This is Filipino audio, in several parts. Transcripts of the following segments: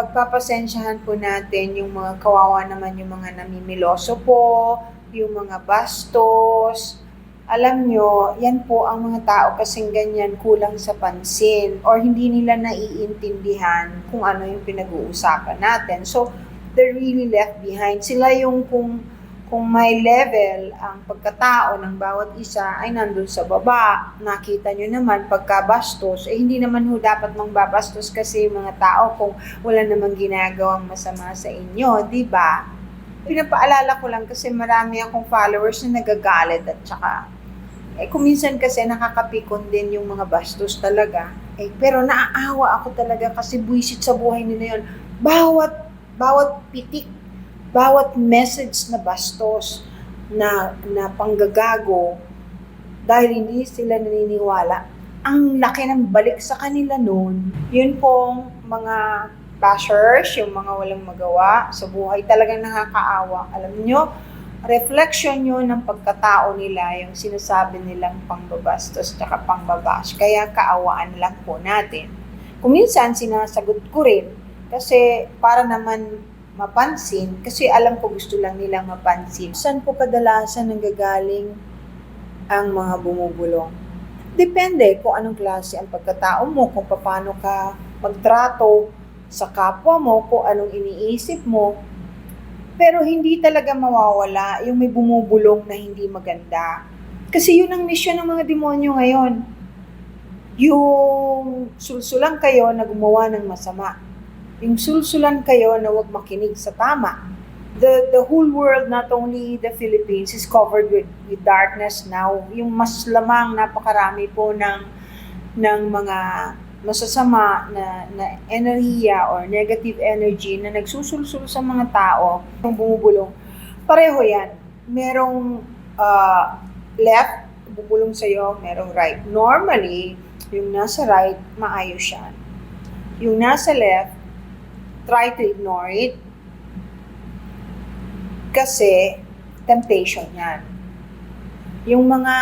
pagpapasensyahan po natin yung mga kawawa naman yung mga namimiloso po, yung mga bastos. Alam nyo, yan po ang mga tao kasing ganyan kulang sa pansin or hindi nila naiintindihan kung ano yung pinag-uusapan natin. So, they're really left behind. Sila yung kung kung may level ang pagkatao ng bawat isa ay nandun sa baba. Nakita nyo naman, pagkabastos, eh hindi naman ho dapat mangbabastos kasi mga tao kung wala namang ginagawang masama sa inyo, di ba? Pinapaalala ko lang kasi marami akong followers na nagagalit at saka eh kung minsan kasi nakakapikon din yung mga bastos talaga. Eh, pero naaawa ako talaga kasi buwisit sa buhay nila yun. Bawat, bawat pitik bawat message na bastos na, na panggagago dahil hindi sila naniniwala, ang laki ng balik sa kanila noon. Yun pong mga bashers, yung mga walang magawa sa buhay, talagang nakakaawa. Alam nyo, reflection yun ng pagkatao nila, yung sinasabi nilang pangbabastos at pangbabash. Kaya kaawaan lang po natin. Kung minsan, sinasagot ko rin, kasi para naman mapansin kasi alam ko gusto lang nilang mapansin. Saan po kadalasan nanggagaling ang mga bumubulong? Depende kung anong klase ang pagkatao mo, kung paano ka magtrato sa kapwa mo, kung anong iniisip mo. Pero hindi talaga mawawala yung may bumubulong na hindi maganda. Kasi yun ang misyon ng mga demonyo ngayon. Yung sulsulang kayo na gumawa ng masama yung sulsulan kayo na huwag makinig sa tama. The, the whole world, not only the Philippines, is covered with, with darkness now. Yung mas lamang napakarami po ng, ng mga masasama na, na enerhiya or negative energy na nagsusulsul sa mga tao, yung bumubulong. Pareho yan. Merong uh, left, bubulong sa'yo, merong right. Normally, yung nasa right, maayos yan. Yung nasa left, try to ignore it kasi temptation yan. Yung mga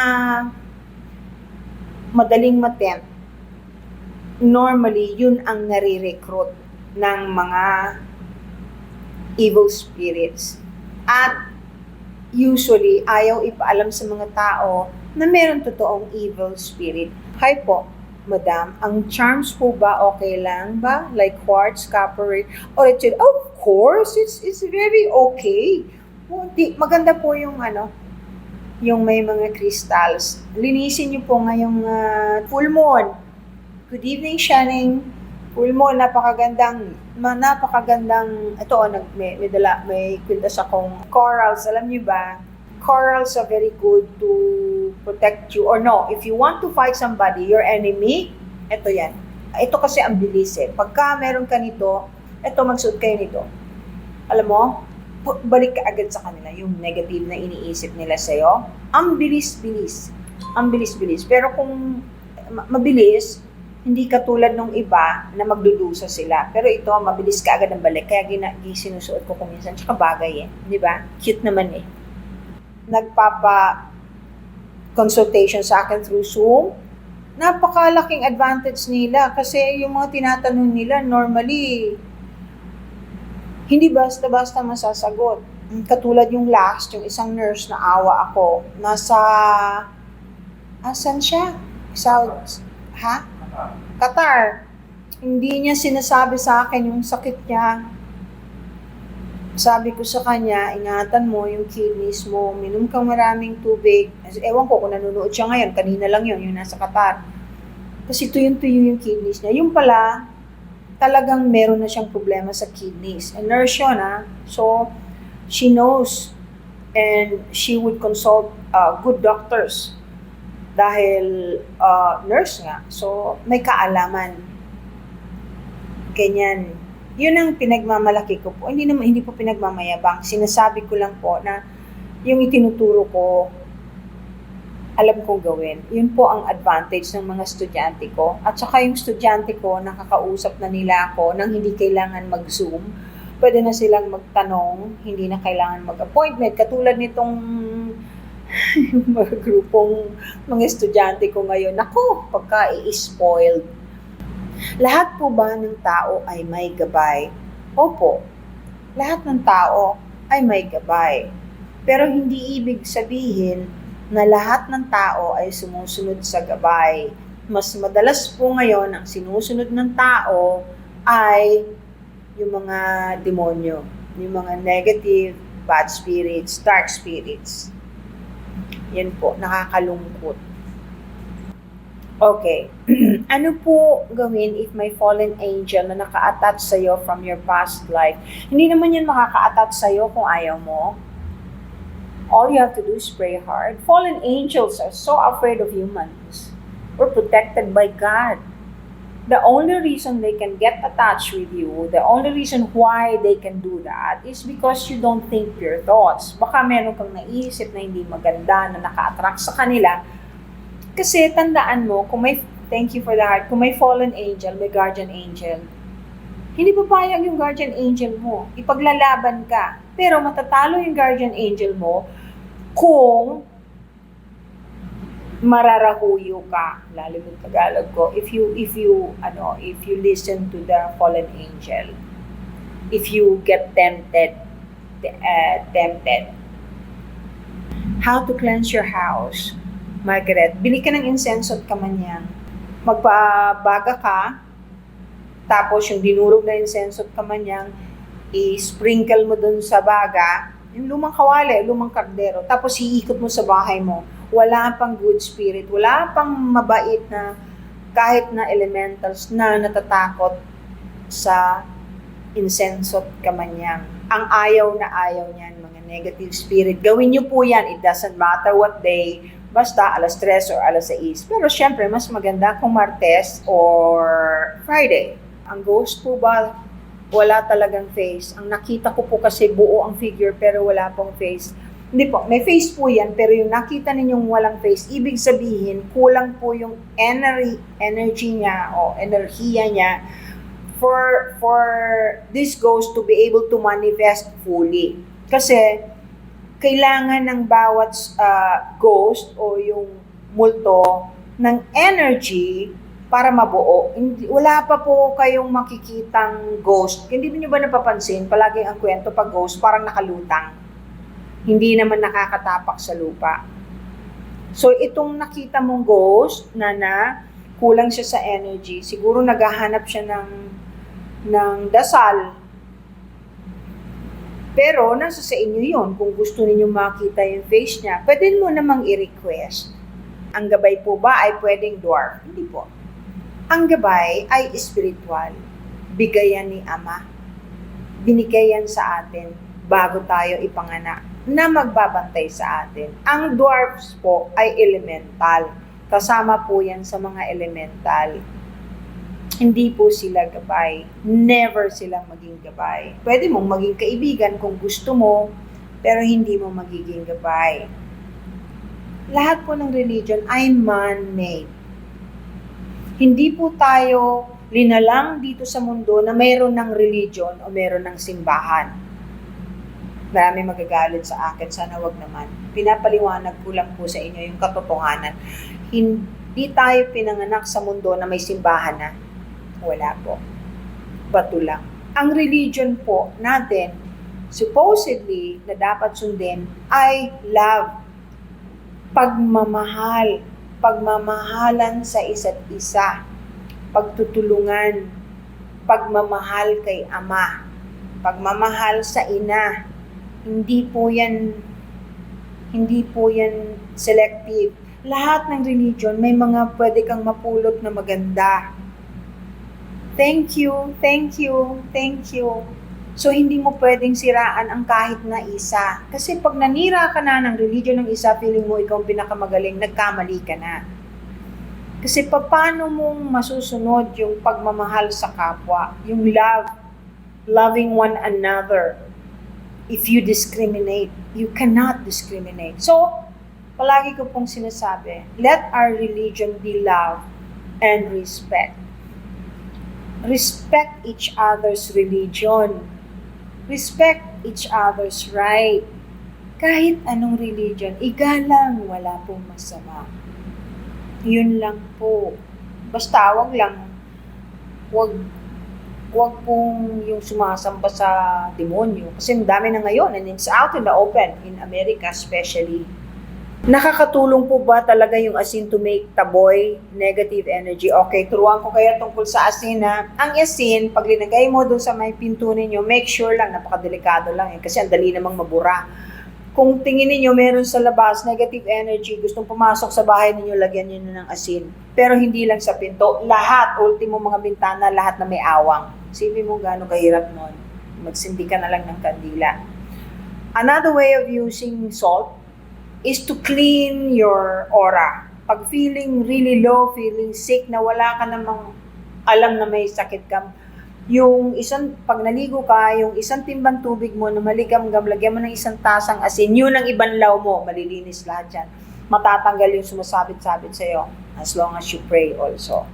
madaling matempt, normally, yun ang nare-recruit ng mga evil spirits. At usually, ayaw ipaalam sa mga tao na meron totoong evil spirit. Hi po, Madam, ang charms po ba okay lang ba? Like quartz, copper, or it should, of course, it's, it's very okay. Di, maganda po yung ano, yung may mga crystals. Linisin niyo po ngayong uh, full moon. Good evening, Shining. Full moon, napakagandang, napakagandang, ito, oh, nag, may, may, dala, may kwintas akong corals. Alam niyo ba, corals are very good to protect you. Or no, if you want to fight somebody, your enemy, ito yan. Ito kasi ang bilis eh. Pagka meron ka nito, ito magsuot kayo nito. Alam mo, balik ka agad sa kanila yung negative na iniisip nila sa'yo. Ang bilis-bilis. Ang bilis-bilis. Pero kung ma- mabilis, hindi katulad nung iba na magdudusa sila. Pero ito, mabilis ka agad ang balik. Kaya gina, sinusuot ko kung minsan. Tsaka bagay eh. Di ba? Cute naman eh nagpapa consultation sa akin through Zoom, napakalaking advantage nila kasi yung mga tinatanong nila normally hindi basta-basta masasagot. Katulad yung last, yung isang nurse na awa ako, nasa asan siya? South, ha? Qatar. Hindi niya sinasabi sa akin yung sakit niya, sabi ko sa kanya, ingatan mo yung kidneys mo, minum kang maraming tubig. Ewan ko kung nanonood siya ngayon, kanina lang yun, yung nasa Qatar. Kasi tuyong-tuyo yung kidneys niya. Yung pala, talagang meron na siyang problema sa kidneys. And nurse yun, ha? So, she knows and she would consult uh, good doctors dahil uh, nurse nga. So, may kaalaman. Ganyan yun ang pinagmamalaki ko po. Hindi naman hindi po pinagmamayabang. Sinasabi ko lang po na yung itinuturo ko alam kong gawin. Yun po ang advantage ng mga estudyante ko. At saka yung estudyante ko, nakakausap na nila ako nang hindi kailangan mag-zoom. Pwede na silang magtanong, hindi na kailangan mag-appointment. Katulad nitong mga grupong mga estudyante ko ngayon. Nako, pagka i-spoiled Lahat po ba ng tao ay may gabay Opo, lahat ng tao ay may gabay. Pero hindi ibig sabihin na lahat ng tao ay sumusunod sa gabay. Mas madalas po ngayon ang sinusunod ng tao ay yung mga demonyo, yung mga negative, bad spirits, dark spirits. Yan po, nakakalungkot. Okay. ano po gawin if may fallen angel na naka-attach sa'yo from your past life? Hindi naman yan makaka-attach sa'yo kung ayaw mo. All you have to do is pray hard. Fallen angels are so afraid of humans. We're protected by God. The only reason they can get attached with you, the only reason why they can do that is because you don't think pure thoughts. Baka meron kang naisip na hindi maganda, na naka-attract sa kanila. Kasi tandaan mo, kung may, thank you for the heart, kung may fallen angel, may guardian angel, hindi papayag yung guardian angel mo. Ipaglalaban ka. Pero matatalo yung guardian angel mo kung mararahuyo ka. Lalo yung Tagalog ko. If you, if you, ano, if you listen to the fallen angel, if you get tempted, uh, tempted. How to cleanse your house. Margaret, bili ka ng incense at kamanyang. Magpabaga ka, tapos yung dinurog na incense at kamanyang, i-sprinkle mo dun sa baga, yung lumang kawali, lumang kardero, tapos iikot mo sa bahay mo. Wala pang good spirit, wala pang mabait na kahit na elementals na natatakot sa incense at kamanyang. Ang ayaw na ayaw niyan, mga negative spirit. Gawin niyo po yan. It doesn't matter what day. Basta alas 3 or alas 6. Pero syempre, mas maganda kung Martes or Friday. Ang ghost po ba, wala talagang face. Ang nakita ko po kasi buo ang figure pero wala pong face. Hindi po, may face po yan pero yung nakita ninyong walang face, ibig sabihin kulang po yung energy, energy niya o enerhiya niya for for this ghost to be able to manifest fully. Kasi kailangan ng bawat uh, ghost o yung multo ng energy para mabuo. Hindi, wala pa po kayong makikitang ghost. Hindi niyo ba napapansin, palagi ang kwento pag ghost parang nakalutang. Hindi naman nakakatapak sa lupa. So itong nakita mong ghost na na kulang siya sa energy, siguro naghahanap siya ng ng dasal. Pero nasa sa inyo yon kung gusto niyo makita yung face niya. Pwede mo namang i-request. Ang gabay po ba ay pwedeng dwarf? Hindi po. Ang gabay ay spiritual. Bigayan ni Ama. Binigayan sa atin bago tayo ipanganak na magbabantay sa atin. Ang dwarfs po ay elemental. Kasama po yan sa mga elemental. Hindi po sila gabay. Never silang maging gabay. Pwede mong maging kaibigan kung gusto mo, pero hindi mo magiging gabay. Lahat po ng religion ay man-made. Hindi po tayo linalang dito sa mundo na mayroon ng religion o mayroon ng simbahan. Marami magagalit sa akin, sana wag naman. Pinapaliwanag ko lang po sa inyo yung katotohanan. Hindi tayo pinanganak sa mundo na may simbahan na. Wala po. Bato lang. Ang religion po natin, supposedly, na dapat sundin, ay love. Pagmamahal. Pagmamahalan sa isa't isa. Pagtutulungan. Pagmamahal kay ama. Pagmamahal sa ina. Hindi po yan hindi po yan selective. Lahat ng religion, may mga pwede kang mapulot na maganda. Thank you, thank you, thank you. So, hindi mo pwedeng siraan ang kahit na isa. Kasi pag nanira ka na ng religion ng isa, feeling mo ikaw pinakamagaling, nagkamali ka na. Kasi paano mong masusunod yung pagmamahal sa kapwa, yung love, loving one another, if you discriminate, you cannot discriminate. So, palagi ko pong sinasabi, let our religion be love and respect. Respect each other's religion. Respect each other's right. Kahit anong religion, igalang, wala pong masama. Yun lang po. Basta wag lang, wag, huwag pong yung sumasamba sa demonyo. Kasi ang dami na ngayon and it's out in the open, in America especially. Nakakatulong po ba talaga yung asin to make taboy negative energy? Okay, turuan ko kaya tungkol sa asin na ang asin, pag linagay mo dun sa may pinto ninyo, make sure lang, napakadelikado lang eh, kasi ang dali namang mabura. Kung tingin ninyo meron sa labas, negative energy, gustong pumasok sa bahay ninyo, lagyan niyo na ng asin. Pero hindi lang sa pinto, lahat, ultimo mga bintana, lahat na may awang. Sipin mo gaano kahirap nun. Magsindi ka na lang ng kandila. Another way of using salt is to clean your aura. Pag feeling really low, feeling sick, na wala ka namang alam na may sakit ka, yung isang, pag naligo ka, yung isang timbang tubig mo na maligam-gam, lagyan mo ng isang tasang asin, yun ang ibanlaw mo, malilinis lahat yan. Matatanggal yung sumasabit-sabit sa'yo as long as you pray also.